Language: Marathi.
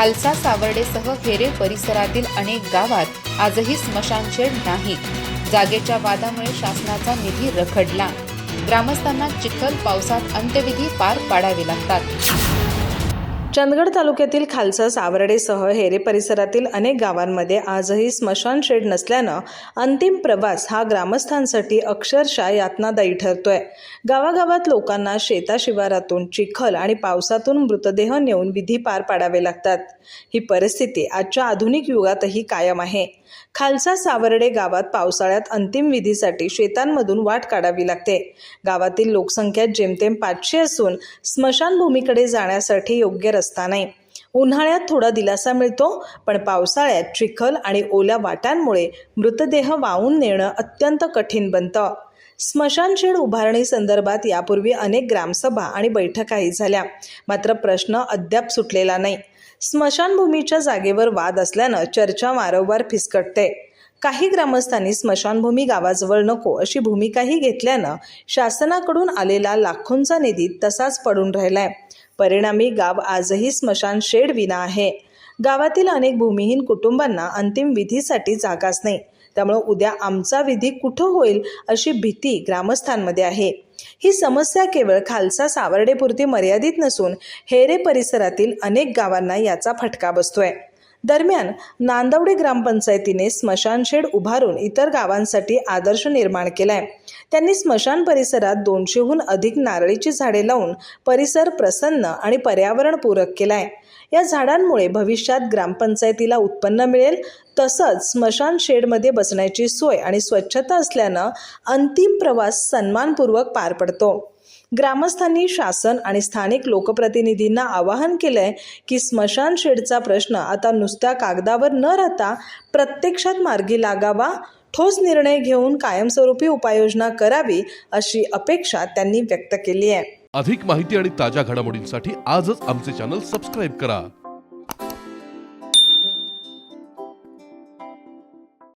खालसा सावर्डेसह हेरे परिसरातील अनेक गावात आजही स्मशानशेड नाही. जागेच्या वादामुळे शासनाचा निधी रखडला. ग्रामस्थांना चिखल पावसात अंत्यविधी पार पाडावे लागतात. चंदगड तालुक्यातील खालसा सावर्डेसह हेरे परिसरातील अनेक गावांमध्ये आजही स्मशान शेड नसल्यानं अंतिम प्रवास हा ग्रामस्थांसाठी अक्षरशः यातनादायी ठरतोय. गावागावात लोकांना शेताशिवारातून चिखल आणि पावसातून मृतदेह नेऊन विधी पार पाडावे लागतात. ही परिस्थिती आजच्या आधुनिक युगातही कायम आहे. खालसा सावर्डे गावात पावसाळ्यात अंतिम विधीसाठी शेतांमधून वाट काढावी लागते. गावातील लोकसंख्या जेमतेम पाचशे असून स्मशानभूमीकडे जाण्यासाठी योग्य रस्ता नाही. उन्हाळ्यात थोडा दिलासा मिळतो पण पावसाळ्यात चिखल आणि ओल्या वाटांमुळे मृतदेह वाहून नेणं अत्यंत कठीण बनतं. स्मशानशेड उभारणी संदर्भात यापूर्वी अनेक ग्रामसभा आणि बैठकाही झाल्या. मात्र प्रश्न अद्याप सुटलेला नाही. स्मशानभूमीच्या जागेवर वाद असल्यानं चर्चा वारंवार फिसकटते. काही ग्रामस्थांनी स्मशानभूमी गावाजवळ नको अशी भूमिकाही घेतल्यानं शासनाकडून आलेला लाखोंचा निधी तसाच पडून राहिलाय. परिणामी गाव आजही स्मशान शेड विना आहे. गावातील अनेक भूमिहीन कुटुंबांना अंतिम विधीसाठी जागाच नाही. त्यामुळे उद्या आमचा विधी कुठं होईल अशी भीती ग्रामस्थांमध्ये आहे. ही समस्या केवळ खालसा सावर्डेपुरती मर्यादित नसून हेरे परिसरातील अनेक गावांना याचा फटका बसतोय. दरम्यान नांदवडे ग्रामपंचायतीने स्मशानशेड उभारून इतर गावांसाठी आदर्श निर्माण केलाय. त्यांनी स्मशान परिसरात दोनशेहून अधिक नारळीची झाडे लावून परिसर प्रसन्न आणि पर्यावरणपूरक केलाय. या झाडांमुळे भविष्यात ग्रामपंचायतीला उत्पन्न मिळेल. तसंच स्मशान शेडमध्ये बसण्याची सोय आणि स्वच्छता असल्यानं अंतिम प्रवास सन्मानपूर्वक पार पडतो. ग्रामस्थांनी शासन आणि स्थानिक लोकप्रतिनिधींना आवाहन केलंय की स्मशान शेडचा प्रश्न आता नुसत्या कागदावर न राहता प्रत्यक्षात मार्गी लागावा ठोस निर्णय घेऊन कायमस्वरूपी उपाययोजना करावी अशी अपेक्षा त्यांनी व्यक्त केली आहे. अधिक माहिती आणि ताज्या घडामोडींसाठी आजच आमचे चॅनल सबस्क्राईब करा.